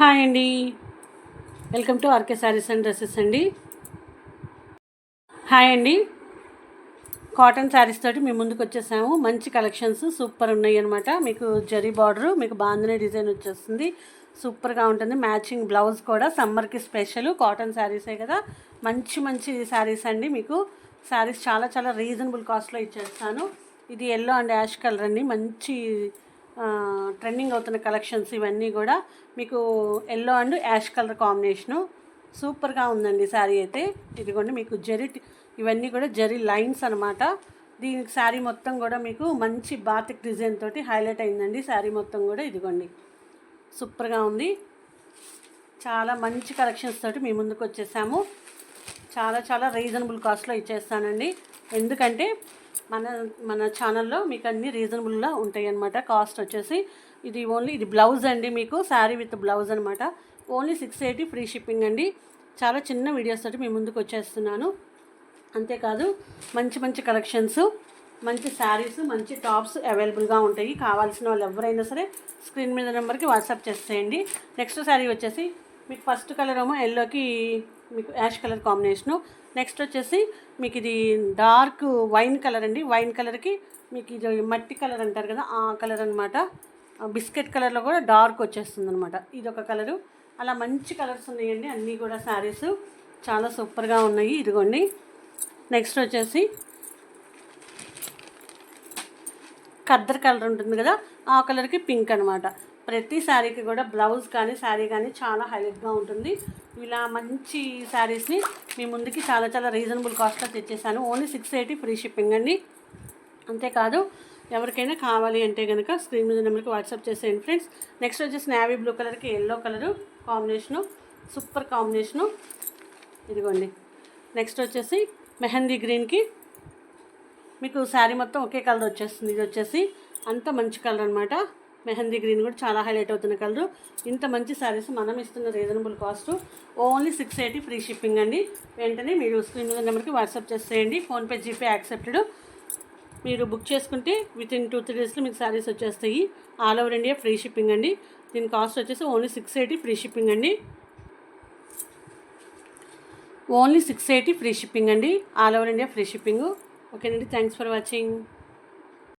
Hi అండి. Welcome to RK sarees and dresses అండి. Hi అండి. కాటన్ శారీస్ తోటి మేము ముందుకు వచ్చేసాము. మంచి కలెక్షన్స్ సూపర్ ఉన్నాయి అనమాట మీకు జరీ బార్డర్ మీకు బాంధనీ డిజైన్ వచ్చేస్తుంది. సూపర్గా ఉంటుంది. మ్యాచింగ్ బ్లౌజ్ కూడా సమ్మర్కి స్పెషల్. కాటన్ శారీసే కదా. మంచి మంచి శారీస్ అండి మీకు. శారీస్ చాలా చాలా రీజనబుల్ కాస్ట్లో ఇచ్చేస్తాను. ఇది ఎల్లో అండ్ యాష్ కలర్ అండి. మంచి ట్రెండింగ్ అవుతున్న కలెక్షన్స్ ఇవన్నీ కూడా మీకు yellow and ash colour combination సూపర్గా ఉందండి శారీ అయితే. ఇదిగోండి మీకు జరి ఇవన్నీ కూడా జరి లైన్స్ అనమాట దీనికి శారీ మొత్తం కూడా మీకు మంచి బాతిక్ డిజైన్ తోటి హైలైట్ అయిందండి శారీ మొత్తం కూడా ఇదిగోండి. సూపర్గా ఉంది. చాలా మంచి కలెక్షన్స్ తోటి మీ ముందుకు వచ్చేసాము. చాలా చాలా రీజనబుల్ కాస్ట్లో ఇచ్చేస్తానండి. ఎందుకంటే మన మన ఛానల్లో మీకు అన్ని రీజనబుల్గా ఉంటాయి అన్నమాట. కాస్ట్ వచ్చేసి ఇది ఓన్లీ ఇది బ్లౌజ్ అండి మీకు శారీ విత్ బ్లౌజ్ అనమాట only six eighty free shipping అండి. చాలా చిన్న వీడియోస్ తోటి మీ ముందుకు వచ్చేస్తున్నాను. అంతేకాదు మంచి మంచి కలెక్షన్స్ మంచి శారీస్ మంచి టాప్స్ అవైలబుల్గా ఉంటాయి. కావాల్సిన వాళ్ళు ఎవరైనా సరే స్క్రీన్ మీద నెంబర్కి వాట్సాప్ చేసేయండి. నెక్స్ట్ శారీ వచ్చేసి మీకు ఫస్ట్ కలర్ ఏమో ఎల్లోకి మీకు యాష్ కలర్ కాంబినేషను. నెక్స్ట్ వచ్చేసి మీకు ఇది డార్క్ వైన్ కలర్ అండి. వైన్ కలర్కి మీకు ఇది మట్టి కలర్ అంటారు కదా ఆ కలర్ అనమాట బిస్కెట్ కలర్లో కూడా డార్క్ వచ్చేస్తుంది అనమాట ఇది ఒక కలరు. అలా మంచి కలర్స్ ఉన్నాయండి అన్నీ కూడా శారీస్. చాలా సూపర్గా ఉన్నాయి ఇదిగోండి. నెక్స్ట్ వచ్చేసి ఖద్దర్ కలర్ ఉంటుంది కదా ఆ కలర్కి పింక్ అనమాట ప్రతి శారీకి కూడా బ్లౌజ్ కానీ శారీ కానీ చాలా హైలైట్గా ఉంటుంది. ఇలా మంచి శారీస్ని మీ ముందుకి చాలా చాలా రీజనబుల్ కాస్ట్లో తెచ్చేసాను. Only six eighty free shipping అండి. అంతేకాదు ఎవరికైనా కావాలి అంటే కనుక స్క్రీన్ మీద నెంబర్కి వాట్సాప్ చేసేయండి ఫ్రెండ్స్. నెక్స్ట్ వచ్చేసి నావీ బ్లూ కలర్కి yellow colour combination super combination. ఇదిగోండి. నెక్స్ట్ వచ్చేసి మెహందీ గ్రీన్కి మీకు శారీ మొత్తం ఒకే కలర్ వచ్చేస్తుంది. ఇది వచ్చేసి అంత మంచి కలర్ అనమాట మెహందీ గ్రీన్ కూడా చాలా హైలైట్ అవుతున్న కలరు. ఇంత మంచి శారీస్ మనం ఇస్తున్న reasonable cost. Only six eighty free shipping అండి. వెంటనే మీరు స్క్రీన్ మీద నెంబర్కి వాట్సాప్ చేసేయండి. ఫోన్పే జీపే యాక్సెప్టెడ్ మీరు బుక్ చేసుకుంటే విత్ ఇన్ టూ త్రీ డేస్లో మీకు శారీస్ వచ్చేస్తాయి. All over India free shipping అండి. దీని కాస్ట్ వచ్చేసి only six eighty free shipping అండి. Only six eighty free shipping అండి. All over India free shipping ఓకేనండి థ్యాంక్స్ ఫర్ వాచింగ్